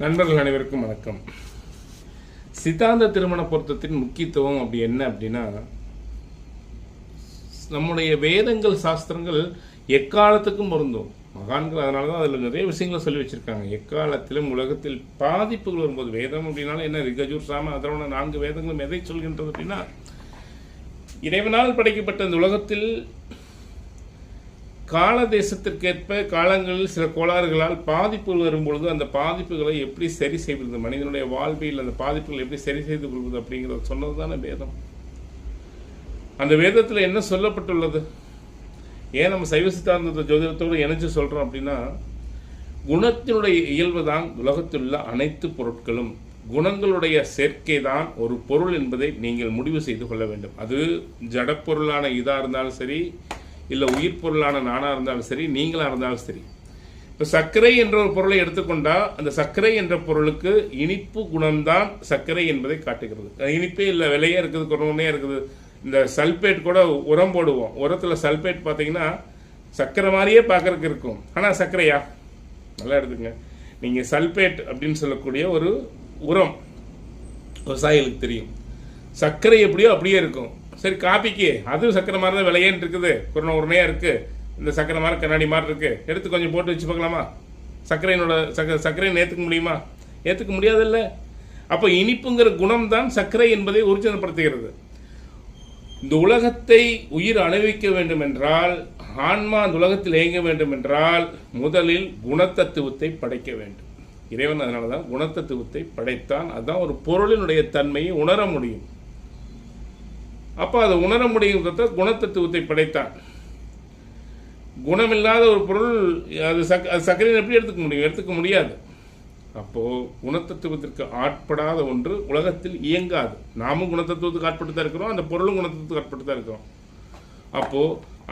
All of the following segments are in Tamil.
நண்பர்கள் அனைவருக்கும் வணக்கம். சித்தாந்த திருமண பொருத்தத்தின் முக்கியத்துவம் அப்படி என்ன அப்படின்னா நம்முடைய வேதங்கள் சாஸ்திரங்கள் எக்காலத்துக்கும் பொருந்தும். மகான்கள் அதனால தான் அதில் நிறைய விஷயங்களை சொல்லி வச்சிருக்காங்க. எக்காலத்திலும் உலகத்தில் பாதிப்புகள் வரும்போது வேதம் அப்படின்னாலும் என்ன? ரிகஜூர் சாம அதரோட நான்கு வேதங்களும் எதை சொல்கின்றது அப்படின்னா இறைவனால் படைக்கப்பட்ட இந்த உலகத்தில் கால தேசத்திற்கேற்ப காலங்களில் சில கோளாறுகளால் பாதிப்புகள் வரும்பொழுது அந்த பாதிப்புகளை எப்படி சரி செய்வது? மனிதனுடைய வாழ்வில் அந்த பாதிப்புகளை எப்படி சரி செய்து கொள்வது அப்படிங்கிறத சொன்னது தானே வேதம். அந்த வேதத்தில் என்ன சொல்லப்பட்டுள்ளது? ஏன் நம்ம சைவ சித்தாந்தத்தை ஜோதிடத்தோடு இணைச்சு சொல்றோம் அப்படின்னா குணத்தினுடைய இயல்பு தான் உலகத்தில் அனைத்து பொருட்களும். குணங்களுடைய சேர்க்கை தான் ஒரு பொருள் என்பதை நீங்கள் முடிவு செய்து கொள்ள வேண்டும். அது ஜடப்பொருளான இதாக இருந்தாலும் சரி இல்லை உயிர் பொருளான நானாக இருந்தாலும் சரி நீங்களாக இருந்தாலும் சரி. இப்போ சர்க்கரை என்ற ஒரு பொருளை எடுத்துக்கொண்டால் அந்த சர்க்கரை என்ற பொருளுக்கு இனிப்பு குணம்தான் சர்க்கரை என்பதை காட்டுகிறது. இனிப்பே இல்லை விலையே இருக்குது குறவுனே இருக்குது. இந்த சல்பேட் கூட உரம் போடுவோம். உரத்தில் சல்பேட் பார்த்தீங்கன்னா சர்க்கரை மாதிரியே பார்க்கறதுக்கு இருக்கும். ஆனால் சர்க்கரையா? நல்லா எடுத்துங்க. நீங்கள் சல்பேட் அப்படின்னு சொல்லக்கூடிய ஒரு உரம் விவசாயிகளுக்கு தெரியும். சர்க்கரை எப்படியோ அப்படியே இருக்கும். சரி காப்பிக்கு அதுவும் சர்க்கரை மாதிரி தான் விலையேன்னு இருக்குது. குரண உடனேயாக இருக்குது இந்த சக்கரை மாதிரி கண்ணாடி மாதிரி இருக்குது எடுத்து கொஞ்சம் போட்டு வச்சு பார்க்கலாமா? சர்க்கரையினோட சக்க சர்க்கரையை ஏற்றுக்க முடியுமா? ஏற்றுக்க முடியாதுல்ல. அப்போ இனிப்புங்கிற குணம் தான் சர்க்கரை என்பதை உறுதிப்படுத்துகிறது. இந்த உலகத்தை உயிர் அணிவிக்க வேண்டும் என்றால் ஆன்மா அந்த உலகத்தில் இயங்க வேண்டும் என்றால் முதலில் குணத்தத்துவத்தை படைக்க வேண்டும். இறைவன் அதனால தான் குணத்தத்துவத்தை படைத்தான். அதுதான் ஒரு பொருளினுடைய தன்மையை உணர முடியும். அப்போ அதை உணர முடியுங்கிறத குணத்தத்துவத்தை படைத்தான். குணமில்லாத ஒரு பொருள் அது சக் அது சர்க்கரையை எப்படி எடுத்துக்க முடியும்? எடுத்துக்க முடியாது. அப்போ குணத்தத்துவத்திற்கு ஆட்படாத ஒன்று உலகத்தில் இயங்காது. நாமும் குணத்தத்துவத்துக்கு ஆட்பட்டு தான் இருக்கிறோம் அந்த பொருளும் குணத்தத்துவத்துக்கு ஆட்பட்டு தான் இருக்கிறோம். அப்போ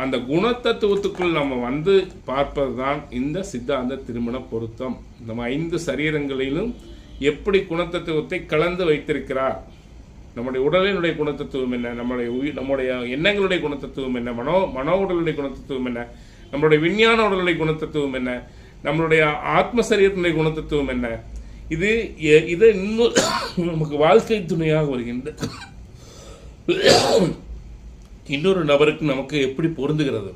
அந்த குணத்தத்துவத்துக்குள் நம்ம வந்து பார்ப்பது தான் இந்த சித்தாந்த திருமண பொருத்தம். நம்ம ஐந்து சரீரங்களிலும் எப்படி குணத்தத்துவத்தை கலந்து வைத்திருக்கிறார்? நம்முடைய உடலினுடைய குணத்தத்துவம் என்ன? நம்முடைய உயிர் நம்முடைய எண்ணங்களுடைய குணத்தத்துவம் என்ன? மனோ மனோ உடலுடைய குணத்தத்துவம் என்ன? நம்மளுடைய விஞ்ஞான உடலுடைய குணத்தத்துவம் என்ன? நம்மளுடைய ஆத்ம சரீரத்தினுடைய குணத்தத்துவம் என்ன? இது எ- இது இன்னும் நமக்கு வாழ்க்கை துணையாக வருகின்ற இன்னொரு நபருக்கு நமக்கு எப்படி பொருந்துகிறது?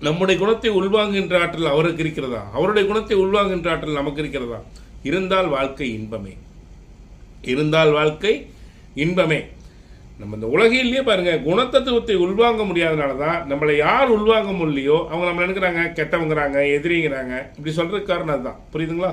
நம்முடைய குணத்தை உள்வாங்குகின்ற ஆற்றல் அவருக்கு இருக்கிறதா? அவருடைய குணத்தை உள்வாங்குகின்ற ஆற்றல் நமக்கு இருக்கிறதா? இருந்தால் வாழ்க்கை இன்பமே. இருந்தால் வாழ்க்கை இன்பமே. நம்ம இந்த உலகிலேயே பாருங்க குணத்தத்துவத்தை உள்வாங்க முடியாதனால தான் நம்மளை யார் உள்வாங்க முடியலையோ அவங்க நம்ம நினைக்கிறாங்க கெட்டவங்கிறாங்க எதிரிங்கிறாங்க இப்படி சொல்றதுக்கு காரணம் அதுதான். புரியுதுங்களா?